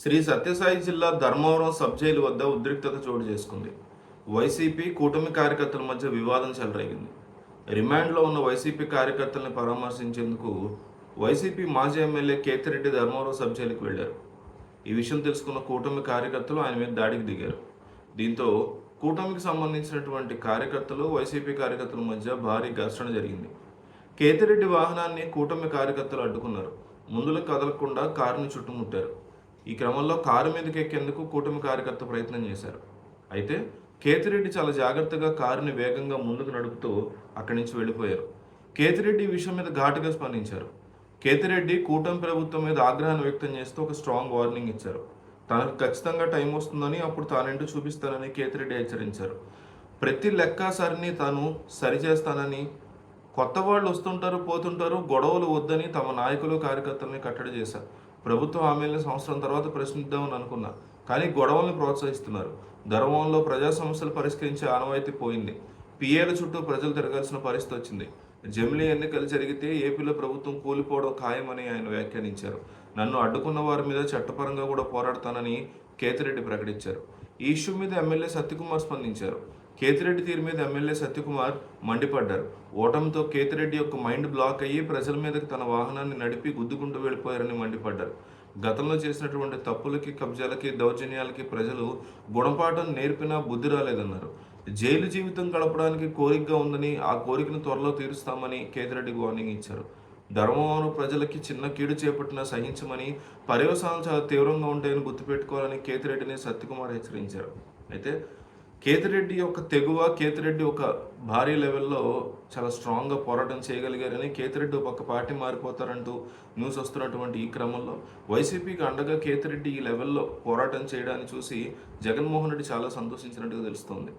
శ్రీ సత్యసాయి జిల్లా Dharmavaram sub jail వద్ద ఉద్రిక్తత చోటు చేసుకుంది. వైసీపీ కూటమి కార్యకర్తల మధ్య వివాదం చెలరేగింది. రిమాండ్లో ఉన్న వైసీపీ కార్యకర్తల్ని పరామర్శించేందుకు వైసీపీ మాజీ ఎమ్మెల్యే కేతిరెడ్డి ధర్మవరం సబ్ జైలుకు వెళ్ళారు ఈ విషయం తెలుసుకున్న కూటమి కార్యకర్తలు ఆయన మీద దాడికి దిగారు. దీంతో కూటమికి సంబంధించినటువంటి కార్యకర్తలు వైసీపీ కార్యకర్తల మధ్య భారీ ఘర్షణ జరిగింది. కేతిరెడ్డి వాహనాన్ని కూటమి కార్యకర్తలు అడ్డుకున్నారు. ముందులకు కదలకుండా కారుని చుట్టుముట్టారు. ఈ క్రమంలో కారు మీదకి ఎక్కేందుకు కూటమి కార్యకర్త ప్రయత్నం చేశారు. అయితే కేతిరెడ్డి చాలా జాగ్రత్తగా కారుని వేగంగా ముందుకు నడుపుతూ అక్కడి నుంచి వెళ్ళిపోయారు. కేతిరెడ్డి ఈ విషయం మీద ఘాటుగా స్పందించారు. కేతిరెడ్డి కూటమి ప్రభుత్వం మీద ఆగ్రహాన్ని వ్యక్తం చేస్తూ ఒక స్ట్రాంగ్ వార్నింగ్ ఇచ్చారు. తనకు ఖచ్చితంగా టైం వస్తుందని అప్పుడు తానేంటో చూపిస్తానని కేతిరెడ్డి హెచ్చరించారు. ప్రతి లెక్కాసారిని తాను సరిచేస్తానని కొత్త వాళ్ళు వస్తుంటారు పోతుంటారు గొడవలు వద్దని తమ నాయకులు కార్యకర్తల్ని కట్టడి చేశారు. ప్రభుత్వ హామీలను సంవత్సరం తర్వాత ప్రశ్నిద్దామని అనుకున్నా కానీ గొడవల్ని ప్రోత్సహిస్తున్నారు. ధర్మంలో ప్రజా సమస్యలు పరిష్కరించే ఆనవాయితీ పోయింది. పిఏల చుట్టూ ప్రజలు తిరగాల్సిన పరిస్థితి వచ్చింది. జమిలీ ఎన్నికలు జరిగితే ఏపీలో ప్రభుత్వం కూలిపోవడం ఖాయమని ఆయన వ్యాఖ్యానించారు. నన్ను అడ్డుకున్న వారి మీద చట్టపరంగా కూడా పోరాడతానని కేతిరెడ్డి ప్రకటించారు. ఈ ఇష్యూ మీద ఎమ్మెల్యే సత్యకుమార్ స్పందించారు. కేతిరెడ్డి తీరు మీద ఎమ్మెల్యే సత్యకుమార్ మండిపడ్డారు. ఓటమితో కేతిరెడ్డి యొక్క మైండ్ బ్లాక్ అయ్యి ప్రజల మీదకి తన వాహనాన్ని నడిపి గుద్దుకుంటూ వెళ్ళిపోయారని మండిపడ్డారు. గతంలో చేసినటువంటి తప్పులకి కబ్జాలకి దౌర్జన్యాలకి ప్రజలు గుణపాఠం నేర్పినా బుద్ధి రాలేదన్నారు. జైలు జీవితం గడపడానికి కోరికగా ఉందని ఆ కోరికను త్వరలో తీరుస్తామని కేతిరెడ్డికి వార్నింగ్ ఇచ్చారు. ధర్మవరం ప్రజలకి చిన్న కీడు చేపట్టినా సహించమని పర్యవసానాలు చాలా తీవ్రంగా ఉంటాయని గుర్తుపెట్టుకోవాలని కేతిరెడ్డిని సత్యకుమార్ హెచ్చరించారు. అయితే కేతిరెడ్డి యొక్క తెగువ కేతిరెడ్డి ఒక భారీ లెవెల్లో చాలా స్ట్రాంగ్గా పోరాటం చేయగలిగారని కేతిరెడ్డి ఒక పార్టీ మారిపోతారంటూ న్యూస్ వస్తున్నటువంటి ఈ క్రమంలో. వైసీపీకి అండగా కేతిరెడ్డి ఈ లెవెల్లో పోరాటం చేయడాన్ని చూసి జగన్మోహన్ రెడ్డి చాలా సంతోషించినట్టుగా తెలుస్తోంది.